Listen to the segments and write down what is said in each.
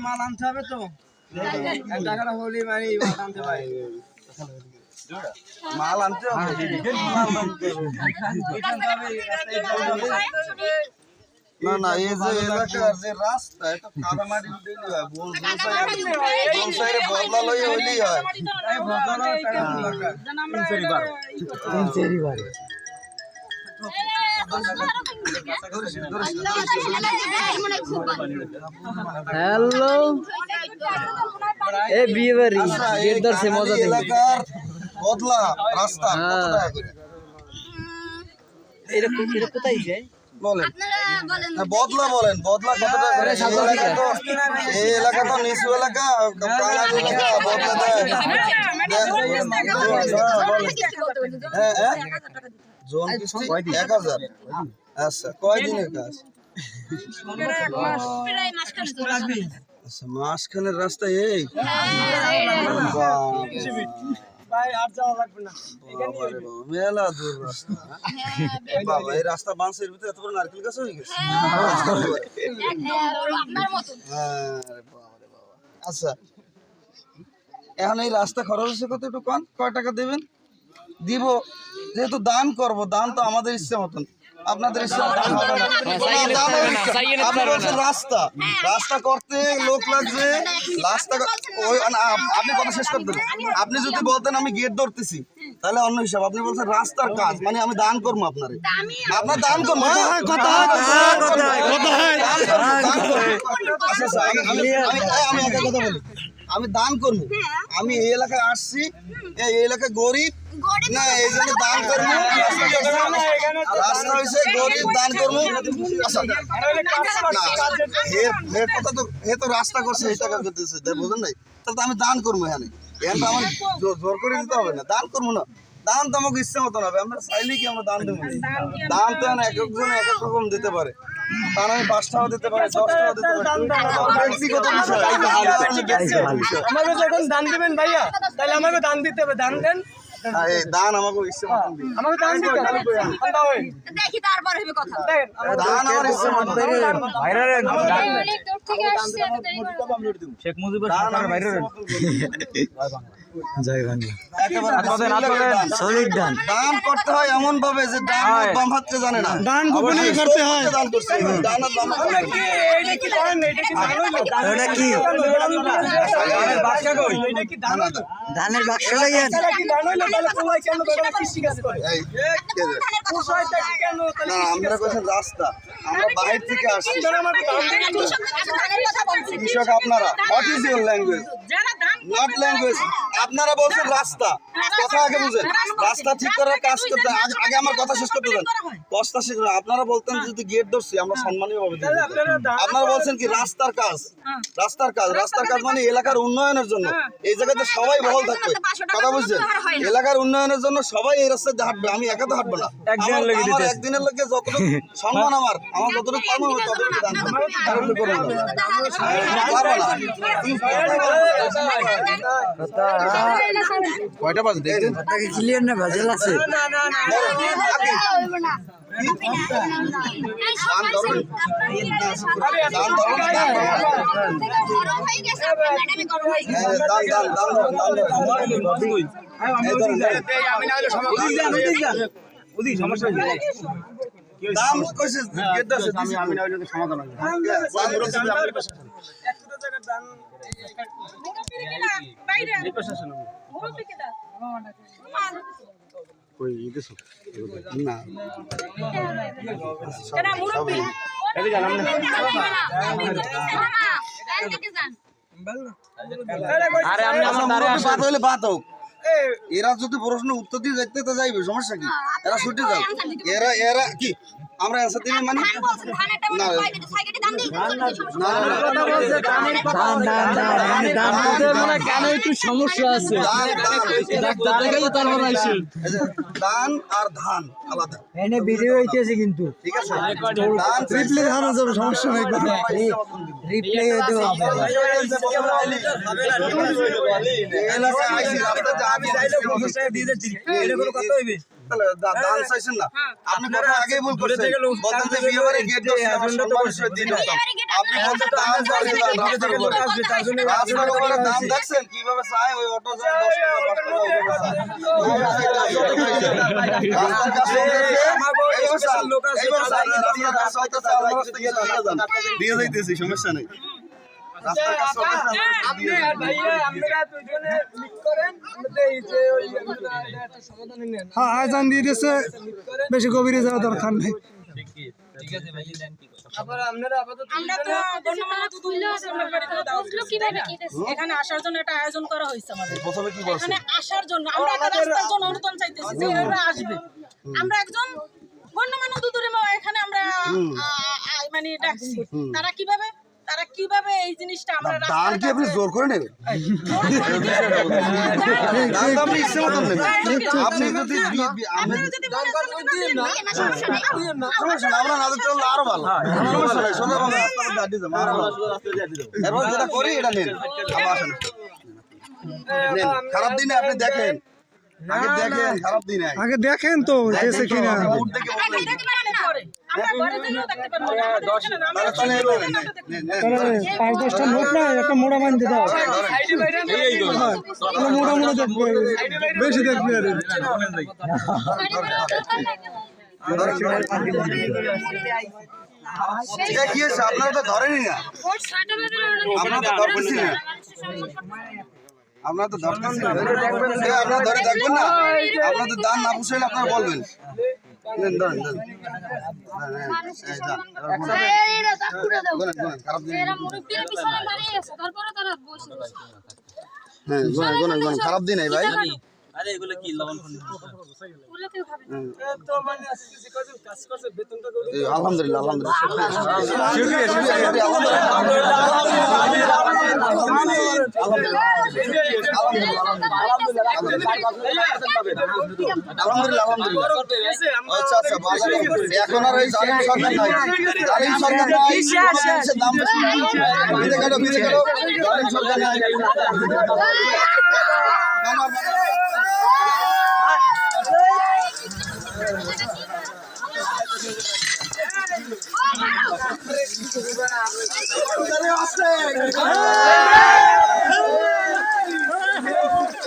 মাল আনতে হবে তো। টাকাটা হলে মানে মাল আনতে পারে মাল আনতে হবে না না এই যে এলাকার যে রাস্তা এটা কাদামাটি দিলে হয় বল বদলা লই হইলেই হয়। হ্যালো। এ বিয়ে বাড়ি আচ্ছা, গেট মজা এলাকার বদলা রাস্তা কত হ্যাঁ। টাকা করে? এটা কোথায় যায়? বলেন। আপনারা বলেন। হ্যাঁ, বদলা বলেন বদলা কত টাকা করে? এই এলাকা তো এই এলাকা তো নিচু এলাকা এলাকা বদলা দেয়। হ্যাঁ হ্যাঁ জোন কিস্তি এক হাজার। আচ্ছা কয় কাজ? প্রায় মাসখানেক আচ্ছা মাসখানের রাস্তা এই? হ্যাঁ, ভাই আর যাওয়া লাগবে না। বাবা রে বাবা, মেলা দূর রাস্তা। হ্যাঁ, বাবা এই রাস্তা বাঁশের ভিতরে এত বড় নারকেল গাছ হয়ে গেছে। হ্যাঁ। রে বাবা আচ্ছা এখন এই রাস্তা খরচ হচ্ছে কত একটু কম কয় টাকা দেবেন? দিব যেহেতু দান করব দান তো আমাদের ইচ্ছে মতন। আপনাদের ইচ্ছে মতন হবে না। দান আমার ইচ্ছা। আপনি রাস্তা। রাস্তা করতে লোক লাগছে। রাস্তা আপনি কথা শেষ করতে আপনি যদি বলতেন আমি গেট ধরতেছি তাহলে অন্য হিসাব। আপনি বলছেন রাস্তার কাজ মানে আমি দান করব আপনারে। আপনার দান করব হ্যাঁ, হয় আমি একটা কথা বলি। আমি দান করব আমি এই এলাকায় আসছি এই এলাকায় গরিব না এই জন্য দান করব রাস্তা হয়েছে গরিব দান করব আচ্ছা এর কথা তো এ তো রাস্তা করছে এই টাকা করতেছে বুঝেন নাই তাহলে তো আমি দান করব এখানে এখানে তো আমার জোর- করে দিতে হবে না দান করব না দান তো আমাকে ইচ্ছে মতন হবে আমরা চাইলে কি আমরা দান দেবো দান তো এক একজন এক এক রকম দিতে পারে তার আমি পাঁচ টাকা দিতে পারি দশ টাকা দিতে পারি। ব্যক্তিগত বিষয় আমাকে যখন দান দিবেন ভাইয়া তাহলে আমাকে দান দিতে হবে দান দেন। হ্যাঁ, দান আমাকে ইচ্ছে মতন দিন আমাকে দান দিতে হবে। দেখি তারপর হবে কথা। দান আমার ইচ্ছে মতন অনেক দূর থেকে আসছে এত দেরি করে শেখ মুজিবুর। জয় বাংলা। একেবারে দান। দান। করতে হয় এমন ভাবে যে দান বাম জানে না। দান গোপনে করতে হয়। দান করছে দান আর বাম হাতকে জানে কি দান এইটা কি দান হইল? ওটা কি দানের বাক্সা কই লাগে না আমরা কইছেন রাস্তা? আমরা বাইরে থেকে আসছি। কৃষক আপনারা what is your language not language আপনারা বলছেন রাস্তা। কথা আগে বুঝেন। রাস্তা ঠিক করার কাজ করতে আগে- আগে আমার কথা শেষ করতে দেন। কথা শেষ। আপনারা বলতেন যদি গেট ধরছি আমরা সম্মানীয় ভাবে আপনারা বলছেন কি রাস্তার কাজ? রাস্তার কাজ। রাস্তার কাজ মানে এলাকার উন্নয়নের জন্য। এই জায়গাতে সবাই বহল থাকবে। কথা বুঝছেন? এলাকার উন্নয়নের জন্য সবাই এই রাস্তায় হাঁটবে আমি একা তো হাঁটবো না। আমার একদিনের লোকে যতটুকু সম্মান আমার আমার যতটুকু কর্ম হবে ততটুকু দান করব। না। কয়টা বাজে দেখছেন? তাকে ক্লিয়ার না ভেজাল আছে হ্যাঁ। দাম কইছে? আমি আমি না হইলে সমাধান হবে আরে মুরব্বি বাদ হইলে বাদ হোক। এরা যদি প্রশ্ন উত্তর দিয়ে যাইতে তো যাইবে সমস্যা কি? এরা ছুটে যাও। এরা এরা কি? আমরা অ্যান্সার মানে মানে না। কেন একটু সমস্যা আছে যে দান। আর ধান আলাদা এনে ভিডিও হইতেছে কিন্তু ঠিক আছে রিপ্লে ধারণা যাবে সমস্যা নাই রিপ্লে দেবো এলাকায় আইসি রাস্তাতে আমি তাহলে দা- দান চাইছেন না। আপনি কথা আগেই ভুল করছেন। বলতেন যে বিয়ে বাড়ি গেট দশ আমার সম্মান হিসেবে দিন আপনি দান চাইছেন রাস্তার উপরে দাম দেখছেন? কীভাবে চায়? ওই অটো যায় দশ টাকা পাঁচ টাকা দিয়ে যাইতেছি সমস্যা নেই। রাস্তার কাছে আপনি। ভাইয়া আপনারা দুজনে মিট করেন আমাদের এই যে ওই আমরা একটা সমাধান নেন। হ্যাঁ আজান দিয়ে দিয়েছে বেশি গভীরে যাওয়া দরকার নেই। এখানে আসার জন্য একটা আয়োজন করা হয়েছে আমাদের। এখানে আসার জন্য আমরা একটা রাস্তার জন্য অনুদান চাইতেছি যে এরা আসবে। আমরা একজন গণ্যমান্য এখানে আমরা মানে ডাকছি। তারা কীভাবে তারা কীভাবে এই জিনিসটা আমরা কি আপনি জোর করে নেবেন তো আপনি ইচ্ছে নেবেন যদি না, না সমস্যা নাই সমস্যা নেই, আমরা না দিতে পারলে আরও ভালো সমস্যা নেই সোজা ভাবে রাস্তার মধ্যে আড্ডি আরও ভালো। এরপর যেটা করি এটা নেন আবার আসেন খারাপ দিনে আপনি দেখেন আগে দেখেন খারাপ দিনে আগে দেখেন তো কিনা পাঁচ দশটা নোট না একটা মোড়া মান মোড়া মোড়া দেখবে বেশি দেখবে আপনারা তো ধরেনি না, আপনারা তো ধরতেছি না আপনারা তো ধরতেছি না আপনারা ধরে দেখবেন না? আপনাদের দান না পুষাইলে আপনারা বলবেন। হ্যাঁ, হ্যাঁ, খারাপ দিন। হ্যাঁ ভাই। আরে এগুলো কি লবণ। তো মানে আলহামদুলিল্লাহ আলহামদুলিল্লাহ। এখন আর ওই জালিম সরকার নাই জালিম সরকার নাই দাম বেশি গেল বিদে গেল জালিম সরকার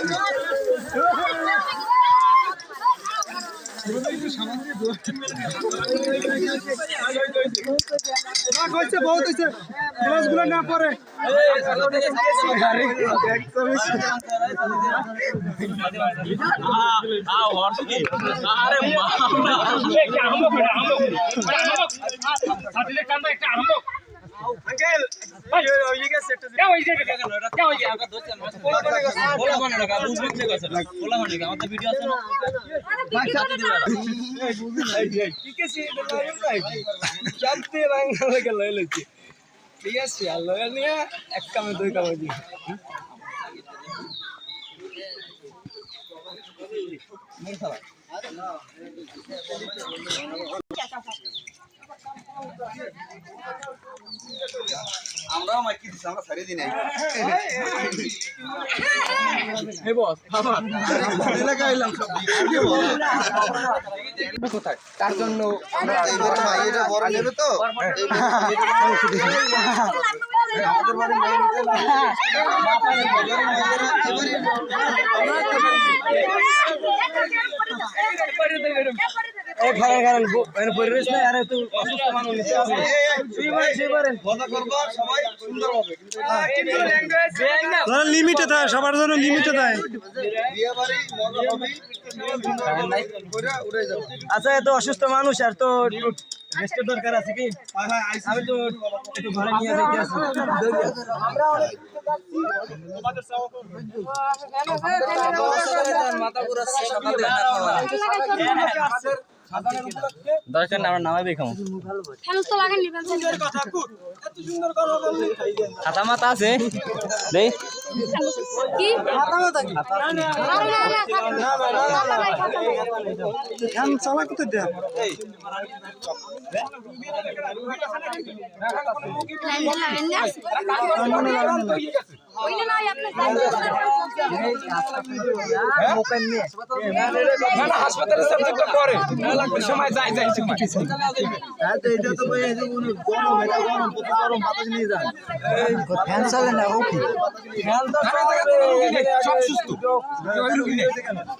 না, হয়েছে বহুত হয়েছে গ্লাসগুলো না পরে আঙ্কেল ওই ওই ইয়ে গেছে ঠিক আছে আর লয় নিয়ে এক কামে দুই কামে দি আমরাও মাইকি দিছি আমরা সারি দিন এই বস খাবার এলাকা এলাম সব কোথায় তার জন্য ভাই এটা বড় নেবে তো আমাদের বাড়ি মেয়ে নিতে না এই পরিবেশ নাই আরে তুই অসুস্থ মানুষ নিতে হবে কথা করব সবাই সুন্দরভাবে কিন্তু লিমিটে দেয় সবার জন্য লিমিটে যাব আচ্ছা এত অসুস্থ মানুষ আর তো রেস্টের দরকার আছে কি? আমি তো একটু ঘরে নিয়ে যাইতে আছি মাথা পুরো সকালে দরকার না আমরা নামাই খামো। ফেল তো লাগেনি ফেল কথা কুট এত সুন্দর কথা বললি খাতা মাতা আছে? দেই। চালা কোথায় দেয়া ওইলে না না সাবজেক্টটা পরে সময় যাই সময় ফ্যান চলে না ওকে সব সুস্থ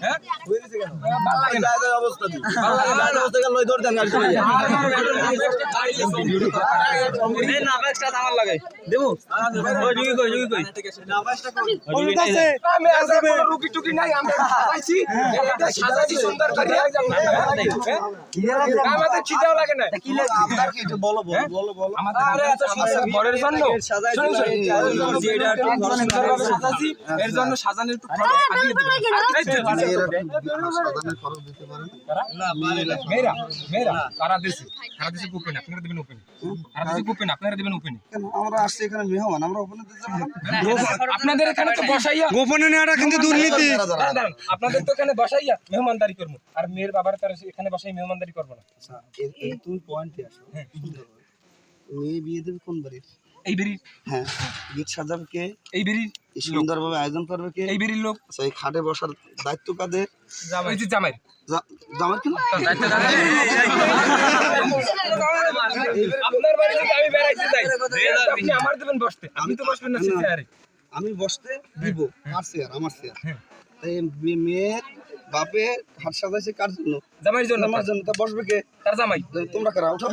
হ্যাঁ লাগে দেবো ওই জুগি কই জুগি কই আমাদের খিদাও লাগে না। বলো বলো বলো আমাদের এত ঘরের জন্য। এর জন্য সাজানোর একটু মেয়েরা মেয়েরা কারা দেশে কারা দেশে ওপেন আপনারা দেবেন ওপেন। কারা দেশে ওপেন আপনারা দেবেন ওপেন। আমরা আসছি এখানে মেহমান আমরা ওখানে দিতে যাব না? আপনাদের এখানে তো বসাইয়া গোপনে নেওয়াটা কিন্তু দুর্নীতি আপনাদের তো এখানে বসাইয়া মেহমানদারি করব আর মেয়ের বাবার তার এখানে বসাই মেহমানদারি করব না আচ্ছা, তুমি পয়েন্টে আসো হ্যাঁ মেয়ে বিয়ে দেবে কোন বাড়ির এই বেরি হ্যাঁ গীত সাজাবে কে এই বেরি সুন্দরভাবে আয়োজন করবে কে এই বেরির লোক আচ্ছা এই খাটে বসার দায়িত্ব কাদের এই যে জামাই জামাই কেন আপনার আমি বেড়াইতে যাই আপনি আমার দেবেন বসতে আপনি তো বসবেন না সে চেয়ারে আমি বসতে দিব আমার চেয়ার আমার চেয়ার তাই মেয়ের বাপে হাট সাজাইছে কার জন্য? জামাইয়ের জন্য। আমার জন্য তা বসবে কে? তার জামাই। তোমরা কারা? উঠো।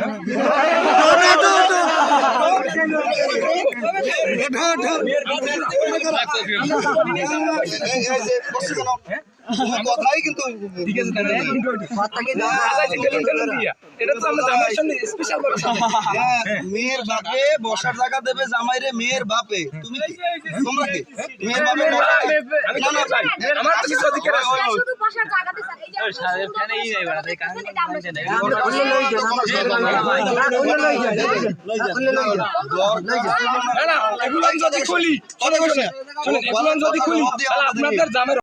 এই- এই যে বসছে কেন? কথাই কিন্তু ঠিক আছে তাহলে সাজাইছে বেলুন টেলুন দিয়া। এটা তো আমরা জামাইয়ের সামনে স্পেশাল করে সাজাই। হ্যাঁ, মেয়ের বাপে বসার জায়গা দেবে জামাইরে মেয়ের বাপে। তুমি তোমরা কি? মেয়ের বাপে আমি আমার তো কিছু অধিকার আছে শুধু বসার এই যে নাই। বেড়া তাই আপনাদের জামের